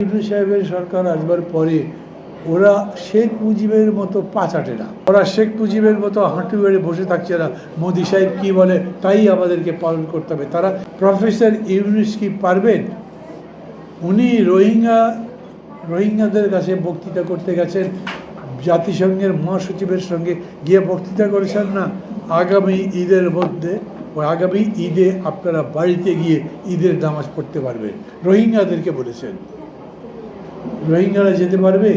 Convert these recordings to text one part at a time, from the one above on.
সাহেবের সরকার আসবার পরে ওরা শেখ মুজিবের মতো না। ওরা শেখ মুজিবের মতো হাঁটু বেড়ে বসে থাকছে না। সাহেব কি বলে তাই আমাদেরকে পালন করতে হবে। তারা প্রফেসর ইউনুস কি পারবেন? উনি রোহিঙ্গা, রোহিঙ্গাদের কাছে বক্তৃতা করতে গেছেন। জাতিসংঘের মহাসচিবের সঙ্গে গিয়ে বক্তৃতা করেছেন না? আগামী ঈদের মধ্যে ওই আগামী ঈদে আপনারা বাড়িতে গিয়ে ঈদের নামাজ পড়তে পারবেন। রোহিঙ্গাদেরকে বলেছেন। রোহিঙ্গারা যেতে পারবে?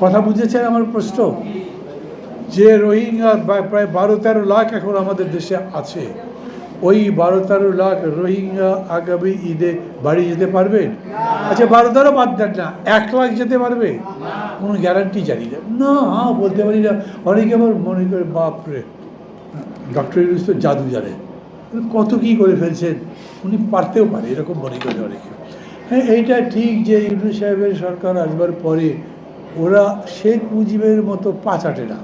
কথা বুঝেছেন আমার প্রশ্ন? যে রোহিঙ্গা প্রায় বারো তেরো লাখ এখন আমাদের দেশে আছে ওই বারো তেরো লাখ রোহিঙ্গা আগামী ঈদে বাড়ি যেতে পারবেন আচ্ছা বারো তেরো বাদ দেন না এক লাখ যেতে পারবে? কোনো গ্যারান্টি জানি না। না হ্যাঁ বলতে পারি না। অনেকে আবার মনে করে বাপরে ডক্টর ইউনুস তো জাদু জানে কত কী করে ফেলছেন? উনি পারতেও পারে এরকম মনে করে অনেকে। হ্যাঁ এইটা ঠিক যে ইউনুস সাহেবের সরকার আসবার পরে ওরা শেখ মুজিবের মতো পাচাটে না।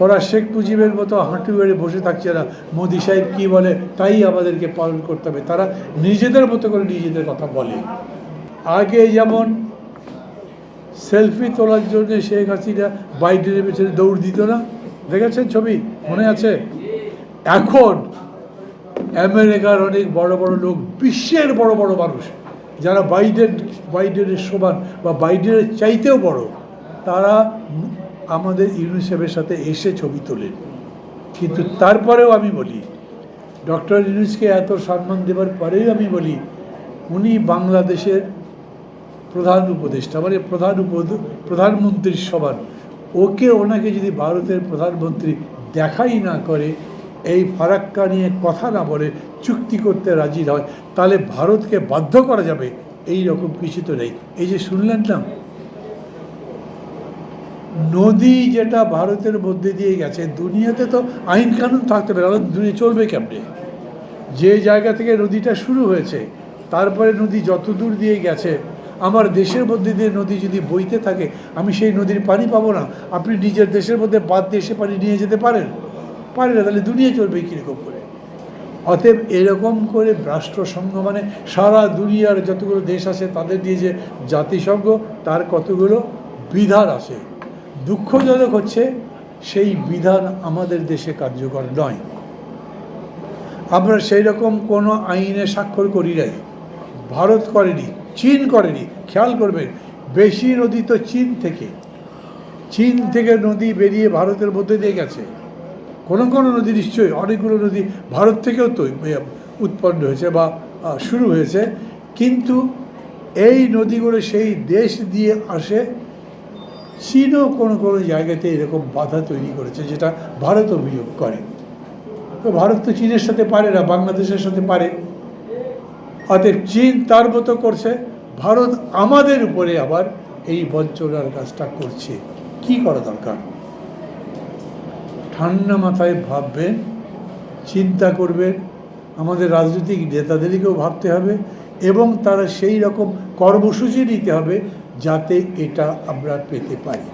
ওরা শেখ মুজিবের মতো হাঁটু বেড়ে বসে থাকছে না। মোদি সাহেব কী বলে, তাই আমাদেরকে পালন করতে হবে। তারা নিজেদের মতো করে নিজেদের কথা বলে। আগে যেমন সেলফি তোলার জন্য শেখ হাসিনা বাইডেনের পেছনে দৌড় দিত না। দেখেছেন ছবি? মনে আছে? এখন আমেরিকার অনেক বড় বড় লোক, বিশ্বের বড় বড় মানুষ যারা বাইডেন, বাইডেনের সমান বা বাইডেনের চাইতেও বড়, তারা আমাদের ইউনিসেফের সাথে এসে ছবি তোলেন। কিন্তু তারপরেও আমি বলি, ডক্টর ইউনুসকে এত সম্মান দেওয়ার পরেও আমি বলি, উনি বাংলাদেশের প্রধান উপদেষ্টা মানে প্রধান উপদ প্রধানমন্ত্রীর সমান। ওকে ওনাকে যদি ভারতের প্রধানমন্ত্রী দেখাই না করে এই ফারাক্কা নিয়ে কথা না বলে চুক্তি করতে রাজি হয় তাহলে ভারতকে বাধ্য করা যাবে। এই রকম কিছু তো নেই। এই যে শুনলেন না? নদী যেটা ভারতের মধ্যে দিয়ে গেছে, দুনিয়াতে তো আইন কানুন থাকতে পারে আলাদা দুনিয়া চলবে কেমনে? যে জায়গা থেকে নদীটা শুরু হয়েছে, তারপরে নদী যত দূর দিয়ে গেছে, আমার দেশের মধ্যে দিয়ে নদী যদি বইতে থাকে, আমি সেই নদীর পানি পাবো না। আপনি নিজের দেশের মধ্যে বাদ দিয়ে সে পানি নিয়ে যেতে পারেন? পারে না, তাহলে দুনিয়া চলবে কীরকম করে? অতএব এরকম করে রাষ্ট্রসংঘ মানে সারা দুনিয়ার যতগুলো দেশ আছে তাদের দিয়ে যে জাতিসংঘ, তার কতগুলো বিধান আছে। দুঃখজনক হচ্ছে সেই বিধান আমাদের দেশে কার্যকর নয়। আমরা সেই রকম কোনো আইনে স্বাক্ষর করি নাই। ভারত করেনি, চীন করেনি, খেয়াল করবেন, বেশি নদী তো চীন থেকে। চীন থেকে নদী বেরিয়ে ভারতের মধ্যে দিয়ে গেছে। কোনো কোনো নদী নিশ্চয়ই, অনেকগুলো নদী ভারত থেকেও তো উৎপন্ন হয়েছে বা শুরু হয়েছে। কিন্তু এই নদীগুলো সেই দেশ দিয়ে আসে, চীনও কোনো কোনো জায়গাতে এরকম বাধা তৈরি করেছে, যেটা ভারত অভিযোগ করে। তো ভারত তো চীনের সাথে পারে না, বাংলাদেশের সাথে পারে। অতএব চীন তার মতো করছে, ভারত আমাদের উপরে আবার এই বঞ্চনার কাজটা করছে। কি করা দরকার? ঠান্ডা মাথায় ভাববেন চিন্তা করবেন আমাদের রাজনৈতিক নেতাদেরকেও ভাবতে হবে এবং তারা সেই রকম কর্মসূচি নিতে হবে যাতে এটা আমরা পেতে পারি।